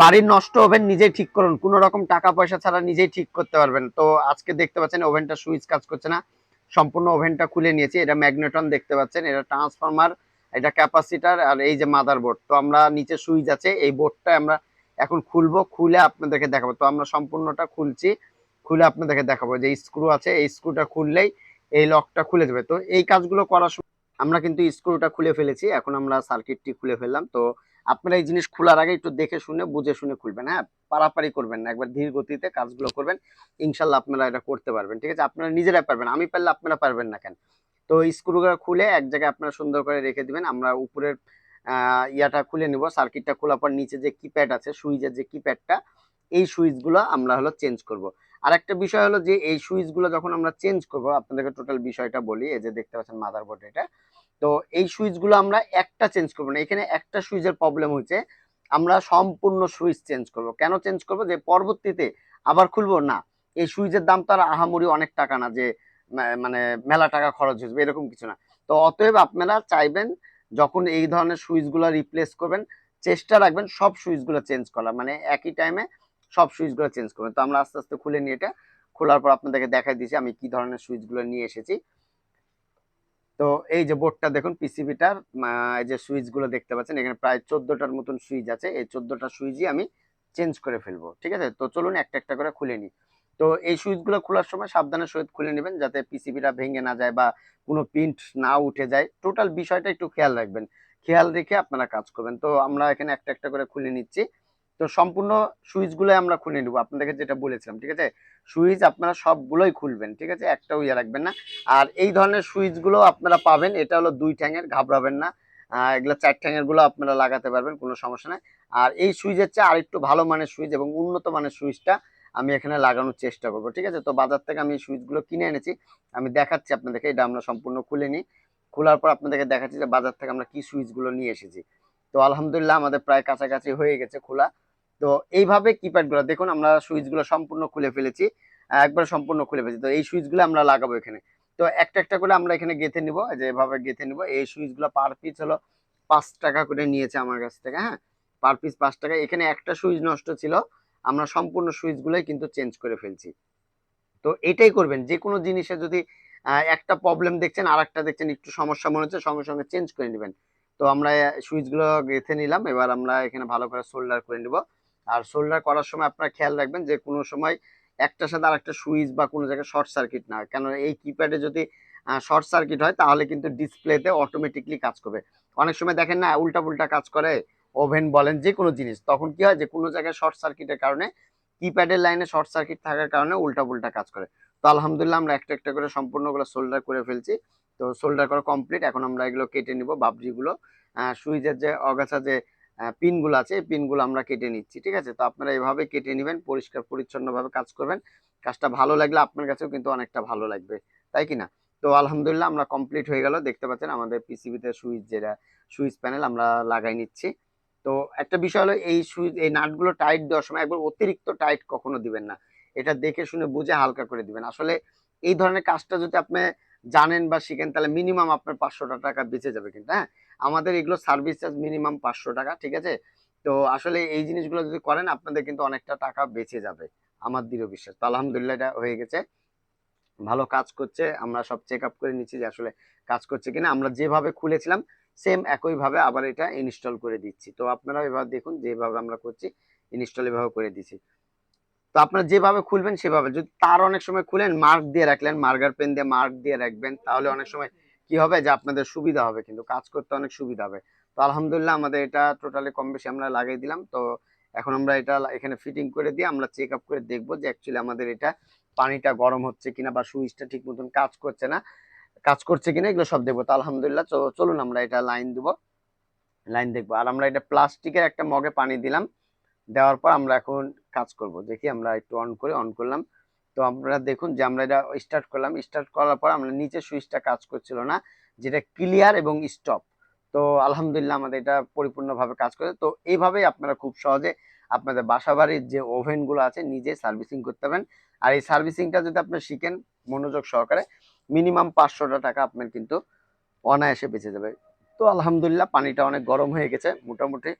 বাড়ির নষ্ট ওভেন নিজেই ঠিক করুন। কোনো রকম টাকা পয়সা ছাড়া নিজেই ঠিক করতে পারবেন। তো আজকে দেখতে পাচ্ছেন, ওভেনটা সুইচ কাজ করছে না। সম্পূর্ণ ওভেনটা খুলে নিয়েছি। এটা ম্যাগনেটন দেখতে পাচ্ছেন, এটা ট্রান্সফরমার, এটা ক্যাপাসিটার আর এই যে মাদার বোর্ড। তো আমরা নিচে সুইচ আছে, এই বোর্ডটা আমরা এখন খুলবো, খুলে আপনাদেরকে দেখাবো। তো আমরা সম্পূর্ণটা খুলছি, খুলে আপনাদেরকে দেখাবো। যে স্ক্রু আছে, এই স্ক্রুটা খুললেই এই লকটা খুলে দেবে। তো এই কাজগুলো করার সময় আমরা কিন্তু স্ক্রুটা খুলে ফেলেছি। এখন আমরা সার্কিটটি খুলে ফেললাম। তো আপনারা এই জিনিস খোলার আগে একটু দেখে শুনে, বুঝে শুনে খুলবেন হ্যাঁ? পারাপারি করবেন না, একবার ধীর গতিতে কাজগুলো করবেন। ইনশাল্লাহ আপনারা এটা করতে পারবেন, ঠিক আছে? আপনারা নিজেরাই পারবেন, আমি পারলে আপনারা পারবেন না কেন? তো স্ক্রুগুলো খুলে এক জায়গায় আপনারা সুন্দর করে রেখে দিবেন, আমরা উপরের ইয়াটা খুলে নিব সার্কিটটা খোলার পর নিচে যে কিপ্যাড আছে, সুইচের যে কিপ্যাডটা এই সুইচগুলো আমরা হলো চেঞ্জ করব। আর একটা বিষয় হলো যে এই সুইচগুলো যখন আমরা চেঞ্জ করব, আপনাদেরকে টোটাল বিষয়টা বলি, এই যে দেখতে পাচ্ছেন মাদার মাদারবোর্ড এটা। তো এই সুইচগুলো আমরা একটা চেঞ্জ করব না। এখানে একটা সুইচের প্রবলেম হয়েছে। আমরা সম্পূর্ণ সুইচ চেঞ্জ করব। কেন চেঞ্জ করব? যে পরবর্তীতে আবার খুলবো? না, এই সুইচের দাম তো আর আহামরি অনেক টাকা না, যে মানে মেলা টাকা খরচ হচ্ছে এরকম কিছু না। তো অতএব আপনারা চাইবেন যখন এই ধরনের সুইচগুলো রিপ্লেস করবেন, চেষ্টা রাখবেন সব সুইচগুলো চেঞ্জ করা মানে একই টাইমে সব সুইচগুলো চেঞ্জ করবেন। তো আমরা আস্তে আস্তে খুলে নিয়ে এটা। খোলার পর আপনাদেরকে দেখাই দিয়েছি আমি কি ধরনের সুইচগুলো নিয়ে এসেছি। তো এই যে বোর্ডটা দেখুন, পিসিবিটার এই যে সুইচগুলো দেখতে পাচ্ছেন, এখানে প্রায় চোদ্দটার মতন সুইচ আছে। এই চোদ্দটা সুইচই আমি চেঞ্জ করে ফেলব, ঠিক আছে? তো চলুন একটা একটা করে খুলে নিই। তো এই সুইচগুলো খোলার সময় সাবধানের সহিত খুলে নেবেন, যাতে পিসিবিটা ভেঙে না যায় বা কোনো প্রিন্ট না উঠে যায়। টোটাল বিষয়টা একটু খেয়াল রাখবেন। খেয়াল রেখে আপনারা কাজ করবেন। তো আমরা এখানে একটা একটা করে খুলে নিচ্ছি। তো সম্পূর্ণ সুইচগুলো আমরা খুলে নিব। আপনাদেরকে যেটা বলেছিলাম, ঠিক আছে? সুইচ আপনারা সবগুলোই খুলবেন, ঠিক আছে? একটাও ইয়ে রাখবেন না। আর এই ধরনের সুইচগুলো আপনারা পাবেন, এটা হলো দুই ঠ্যাঙের, ঘাবড়াবেন না। এগুলো চার ঠ্যাঙেরগুলো আপনারা লাগাতে পারবেন, কোনো সমস্যা নাই। আর এই সুইচের চেয়ে আরেকটু ভালো মানের সুইচ এবং উন্নত মানের সুইচটা আমি এখানে লাগানোর চেষ্টা করব, ঠিক আছে? তো বাজার থেকে আমি সুইচগুলো কিনে এনেছি, আমি দেখাচ্ছি আপনাদেরকে, এটা আমরা সম্পূর্ণ খুলে নিই। খোলার পর আপনাদেরকে দেখাচ্ছি যে বাজার থেকে আমরা কি সুইচগুলো নিয়ে এসেছি। তো আলহামদুলিল্লাহ আমাদের প্রায় কাছাকাছি হয়ে গেছে খোলা। তো এইভাবে কিপ্যাডগুলো দেখুন আমরা সুইচগুলো সম্পূর্ণ খুলে ফেলেছি একবার সম্পূর্ণ খুলে ফেলেছি। তো এই সুইচগুলো আমরা লাগাবো এখানে। তো একটা একটা করে আমরা এখানে গেঁথে নিব, যে এভাবে গেঁথে নিব। এই সুইচগুলো পার পিস হলো পাঁচ টাকা করে নিয়েছে আমার কাছ থেকে হ্যাঁ? পার পিস পাঁচ টাকা। এখানে একটা সুইচ নষ্ট ছিল, আমরা সম্পূর্ণ সুইচগুলোই কিন্তু চেঞ্জ করে ফেলছি। তো এটাই করবেন, যে কোনো জিনিসে যদি একটা প্রবলেম দেখছেন আর একটা দেখছেন, একটু সমস্যা মনে হচ্ছে, সঙ্গে সঙ্গে চেঞ্জ করে নেবেন। তো আমরা সুইচগুলো গেঁথে নিলাম, এবার আমরা এখানে ভালো করে সোল্ডার করে নিব। আর সোল্ডার করার সময় আপনারা খেয়াল রাখবেন যে কোনো সময় একটার সাথে আরেকটা সুইচ বা কোনো জায়গায় শর্ট সার্কিট না হয় কেন এই কিপ্যাডে যদি শর্ট সার্কিট হয় তাহলে কিন্তু ডিসপ্লেতে অটোমেটিকলি কাজ করবে। অনেক সময় দেখেন না উল্টা পুল্টা কাজ করে ওভেন বলেন যে কোনো জিনিস, তখন কি হয় যে কোনো জায়গায় শর্ট সার্কিটের কারণে কিপ্যাডের লাইনে শর্ট সার্কিট থাকার কারণে উল্টা পুল্টা কাজ করে। তো আলহামদুলিল্লাহ আমরা একটা একটা করে সম্পূর্ণগুলো সোল্ডার করে ফেলছি। তো সোল্ডার করা কমপ্লিট এখন আমরা এগুলো কেটে নিব বাবরিগুলো সুইচের যে অগাছা যে পিনগুলো আছে, এই পিনগুলো আমরা কেটে নিচ্ছি, ঠিক আছে? তো আপনারা এভাবে কেটে নেবেন, পরিষ্কার পরিচ্ছন্নভাবে কাজ করবেন। কাজটা ভালো লাগলে আপনার কাছেও কিন্তু অনেকটা ভালো লাগবে, তাই কি না? তো আলহামদুলিল্লাহ আমরা কমপ্লিট হয়ে গেল। দেখতে পাচ্ছেন আমাদের পিসিবিতে সুইচ যেটা, সুইচ প্যানেল আমরা লাগাই নিচ্ছি। তো একটা বিষয় হলো, এই সুইচ, এই নাটগুলো টাইট দেওয়ার সময় একবার অতিরিক্ত টাইট কখনো দিবেন না। এটা দেখে শুনে বুঝে হালকা করে দিবেন। আসলে এই ধরনের কাজটা যদি আপনি জানেন বা শিখেন, তাহলে মিনিমাম আপনার পাঁচশো টাকা বেঁচে যাবে কিন্তু হ্যাঁ? আমাদের এগুলো সার্ভিস চার্জ মিনিমাম পাঁচশো টাকা, ঠিক আছে? তো আসলে এই জিনিসগুলো যদি করেন, আপনাদের কিন্তু অনেকটা টাকা বেঁচে যাবে, আমার দৃঢ় বিশ্বাস। তো আলহামদুলিল্লাহ এটা হয়ে গেছে। ভালো কাজ করছে, আমরা সব চেক আপ করে নিচ্ছি যে আসলে কাজ করছে কিনা। আমরা যেভাবে খুলেছিলাম সেম একইভাবে আবার এটা ইনস্টল করে দিচ্ছি। তো আপনারা এভাবে দেখুন, যেভাবে আমরা করছি ইনস্টল এভাবে করে দিচ্ছি। তো আপনারা যেভাবে খুলবেন, সেভাবে। যদি তার অনেক সময় খুলেন মার্ক দিয়ে রাখলেন মার্কার পেন দিয়ে মার্ক দিয়ে রাখবেন, তাহলে অনেক সময় কি হবে? যে আপনাদের সুবিধা হবে, কিন্তু কাজ করতে অনেক সুবিধা হবে। তো আলহামদুলিল্লাহ আমাদের এটা টোটালি কম বেশি আমরা লাগিয়ে দিলাম। তো এখন আমরা এটা এখানে ফিটিং করে দিয়ে আমরা চেক আপ করে দেখব যে অ্যাকচুয়ালি আমাদের এটা পানিটা গরম হচ্ছে কিনা বা সুইচটা ঠিক মতন কাজ করছে না, কাজ করছে কিনা এগুলো সব দেখব। তো আলহামদুলিল্লাহ চলুন আমরা এটা লাইন দেবো। লাইন দেখব। আর আমরা এটা প্লাস্টিকের একটা মগে পানি দিলাম। দেওয়ার পর আমরা এখন কাজ করব। দেখি আমরা একটু অন করে অন করলাম। তো আপনারা দেখুন যে আমরা এটা স্টার্ট করলাম। স্টার্ট করার পর আমরা নিচে সুইচটা কাজ করছিল না, যেটা ক্লিয়ার এবং স্টপ তো আলহামদুলিল্লাহ আমাদের এটা পরিপূর্ণভাবে কাজ করে। তো এইভাবেই আপনারা খুব সহজে আপনাদের বাসাবাড়ির যে ওভেনগুলো আছে, নিজে সার্ভিসিং করতে পারেন আর এই সার্ভিসিংটা যদি আপনি শিখেন মনোযোগ সহকারে মিনিমাম পাঁচশোটা টাকা আপনার কিন্তু অনায়াসে বেঁচে যাবে। তো আলহামদুলিল্লাহ পানিটা অনেক গরম হয়ে গেছে, মোটামুটি।